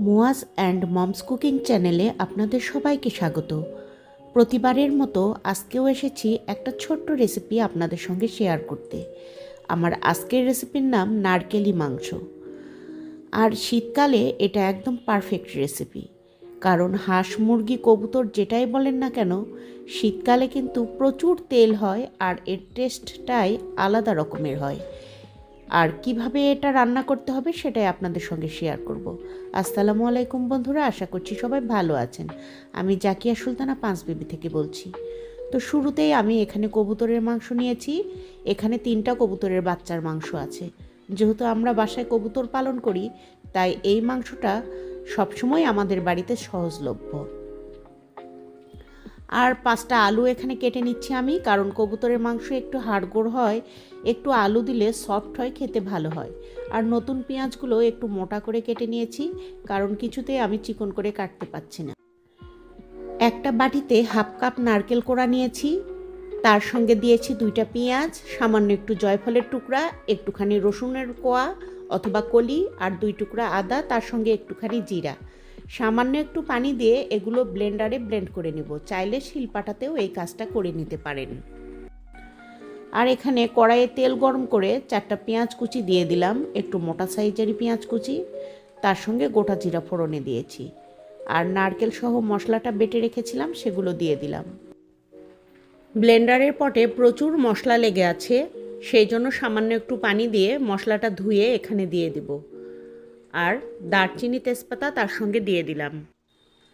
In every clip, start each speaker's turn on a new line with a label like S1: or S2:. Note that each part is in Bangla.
S1: মোয়াজ অ্যান্ড মমস কুকিং চ্যানেলে আপনাদের সবাইকে স্বাগত। প্রতিবারের মতো আজকেও এসেছি একটা ছোট্ট রেসিপি আপনাদের সঙ্গে শেয়ার করতে। আমার আজকের রেসিপির নাম নারকেলি মাংস। আর শীতকালে এটা একদম পারফেক্ট রেসিপি। কারণ হাঁস, মুরগি, কবুতর যেটাই বলেন না কেন, শীতকালে কিন্তু প্রচুর তেল হয় আর এর টেস্টটাই আলাদা রকমের হয়। আর কীভাবে এটা রান্না করতে হবে সেটাই আপনাদের সঙ্গে শেয়ার করব। আসসালামু আলাইকুম বন্ধুরা, আশা করছি সবাই ভালো আছেন। আমি জাকিয়া সুলতানা পাঁচবিবি থেকে বলছি। তো শুরুতেই আমি এখানে কবুতরের মাংস নিয়েছি। এখানে তিনটা কবুতরের বাচ্চার মাংস আছে। যেহেতু আমরা বাসায় কবুতর পালন করি, তাই এই মাংসটা সবসময় আমাদের বাড়িতে সহজলভ্য। আর পাঁচটা আলু এখানে কেটে নিচ্ছি আমি, কারণ কবুতরের মাংস একটু হাড়গোড় হয়, একটু আলু দিলে সফট হয়, খেতে ভালো হয়। আর নতুন পেঁয়াজগুলো একটু মোটা করে কেটে নিয়েছি, কারণ কিছুতেই আমি চিকন করে কাটতে পারছি না। একটা বাটিতে হাফ কাপ নারকেল কোড়া নিয়েছি, তার সঙ্গে দিয়েছি দুইটা পেঁয়াজ, সামান্য একটু জয়ফলের টুকরা, একটুখানি রসুনের কোয়া অথবা কলি, আর দুই টুকরা আদা, তার সঙ্গে একটুখানি জিরা। সামান্য একটু পানি দিয়ে এগুলো ব্লেন্ডারে ব্লেন্ড করে নেব। চাইলে শিলপাটাতেও এই কাজটা করে নিতে পারেন। আর এখানে কড়াইয়ে তেল গরম করে চারটা পেঁয়াজ কুচি দিয়ে দিলাম, একটু মোটা সাইজেরই পেঁয়াজ কুচি। তার সঙ্গে গোটা জিরা ফোড়নে দিয়েছি। আর নারকেল সহ মশলাটা বেটে রেখেছিলাম, সেগুলো দিয়ে দিলাম। ব্লেন্ডারের পটে প্রচুর মশলা লেগে আছে, সেই জন্য সামান্য একটু পানি দিয়ে মশলাটা ধুয়ে এখানে দিয়ে দিব। আর দারচিনি তেজপাতা তার সঙ্গে দিয়ে দিলাম।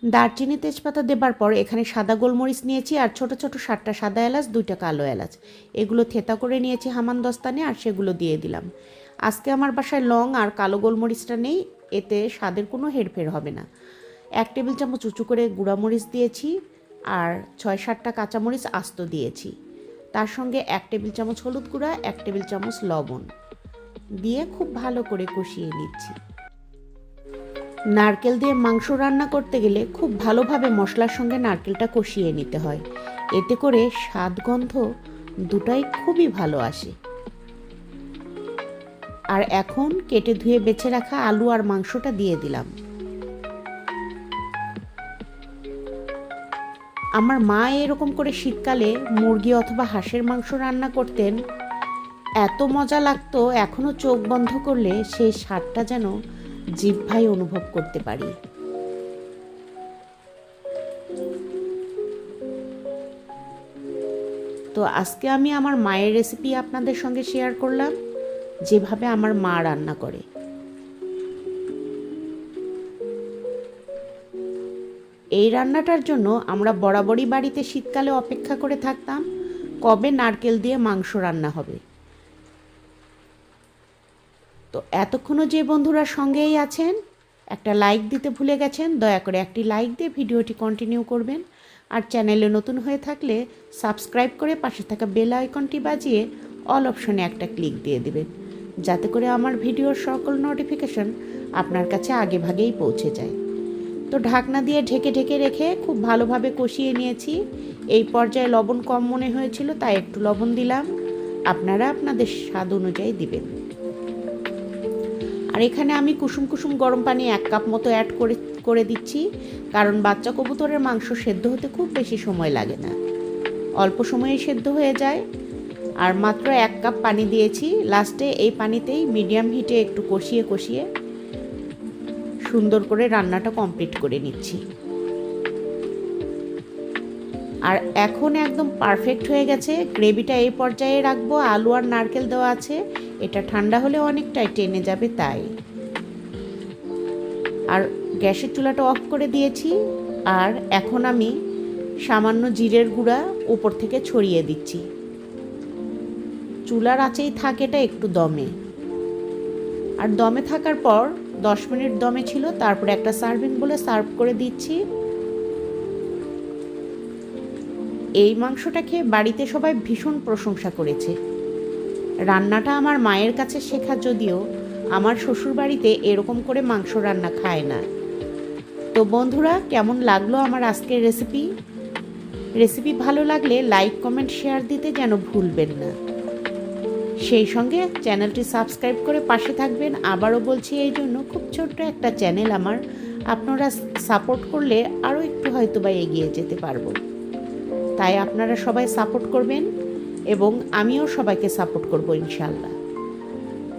S1: দারচিনি তেজপাতা দেবার পর এখানে সাদা গোলমরিচ নিয়েছি আর ছোট ছোট সাতটা সাদা এলাচ, দুইটা কালো এলাচ। এগুলো থেতা করে নিয়েছি হামান দস্তানে আর সেগুলো দিয়ে দিলাম। আজকে আমার বাসায় লং আর কালো গোলমরিচটা নেই, এতে স্বাদের কোনো হেরফের হবে না। এক টেবিল চামচ উঁচু করে গুঁড়ামরিচ দিয়েছি আর ছয় সাতটা কাঁচামরিচ আস্ত দিয়েছি। তার সঙ্গে এক টেবিল চামচ হলুদ গুঁড়া, এক টেবিল চামচ লবণ। দিয়ে খুব ভালো করে কষিয়ে নিচ্ছি। নারকেল দিয়ে মাংস রান্না করতে গেলে খুব ভালোভাবে মশলার সঙ্গে নারকেলটা কষিয়ে নিতে হয়। এতে করে স্বাদ গন্ধ দুটাই খুবই ভালো আসে। আর এখন কেটে ধুয়ে বেছে রাখা আলু আর মাংসটা দিয়ে দিলাম। আমার মা এরকম করে শীতকালে মুরগি অথবা হাঁসের মাংস রান্না করতেন। এত মজা লাগতো এখনও চোখ বন্ধ করলে সেই স্বাদটা যেন জিহ্বাই অনুভব করতে পারি। তো আজকে আমি আমার মায়ের রেসিপি আপনাদের সঙ্গে শেয়ার করলাম, যেভাবে আমার মা রান্না করে। এই রান্নাটার জন্য আমরা বরাবরই বাড়িতে শীতকালে অপেক্ষা করে থাকতাম, কবে নারকেল দিয়ে মাংস রান্না হবে। তো এতক্ষণও যে বন্ধুরা সঙ্গেই আছেন, একটা লাইক দিতে ভুলে গেছেন, দয়া করে একটি লাইক দিয়ে ভিডিওটি কন্টিনিউ করবেন। আর চ্যানেলে নতুন হয়ে থাকলে সাবস্ক্রাইব করে পাশে থাকা বেল আইকনটি বাজিয়ে অল অপশনে একটা ক্লিক দিয়ে দেবেন, যাতে করে আমার ভিডিওর সকল নোটিফিকেশন আপনার কাছে আগে ভাগেই পৌঁছে যায়। তো ঢাকনা দিয়ে ঢেকে ঢেকে রেখে খুব ভালোভাবে কষিয়ে নিয়েছি। এই পর্যায়ে লবণ কম মনে হয়েছিল, তাই একটু লবণ দিলাম। আপনারা আপনাদের স্বাদ অনুযায়ী দিবেন। আর এখানে আমি কুসুম কুসুম গরম পানি এক কাপ মতো অ্যাড করে করে দিচ্ছি। কারণ বাচ্চা কবুতরের মাংস সেদ্ধ হতে খুব বেশি সময় লাগে না। অল্প সময়ে সেদ্ধ হয়ে যায়। আর মাত্র এক কাপ পানি দিয়েছি। লাস্টে এই পানিতেই মিডিয়াম হিটে একটু কষিয়ে কষিয়ে সুন্দর করে রান্নাটা কমপ্লিট করে নিচ্ছি। আর এখন একদম পারফেক্ট হয়ে গেছে। গ্রেভিটা এই পর্যায়ে রাখব। আলু আর নারকেল দেওয়া আছে। এটা ঠান্ডা হলে অনেকটাই টেনে যাবে তাই। আর গ্যাসের চুলাটা অফ করে দিয়েছি, আর এখন আমি সামান্য জিরের গুঁড়া উপর থেকে ছড়িয়ে দিচ্ছি। চুলার আঁচেই থাকে এটা একটু দমে। আর দমে থাকার পর দশ মিনিট দমে ছিল, তারপরে একটা সার্ভিং বলে সার্ভ করে দিচ্ছি। এই মাংসটা খেয়ে বাড়িতে সবাই ভীষণ প্রশংসা করেছে। রান্নাটা আমার মায়ের কাছে শেখা যদিও আমার শ্বশুরবাড়িতে এরকম করে মাংস রান্না খায় না। তো বন্ধুরা, কেমন লাগল আমার আজকের রেসিপি রেসিপি ভালো লাগলে লাইক কমেন্ট শেয়ার দিতে যেন ভুলবেন না। সেই সঙ্গে চ্যানেলটি সাবস্ক্রাইব করে পাশে থাকবেন। আবারও বলছি এই জন্য খুব ছোট্ট একটা চ্যানেল আমার। আপনারা সাপোর্ট করলে আরও একটু হয়তো বা এগিয়ে যেতে পারব। তাই আপনারা সবাই সাপোর্ট করবেন। এবং আমিও সবাইকে সাপোর্ট করব ইনশাল্লাহ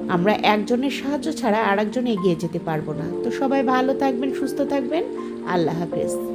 S1: আমরা একজনের সাহায্য ছাড়া আরেকজন এগিয়ে যেতে পারব না। তো সবাই ভালো থাকবেন, সুস্থ থাকবেন। আল্লাহ হাফেজ।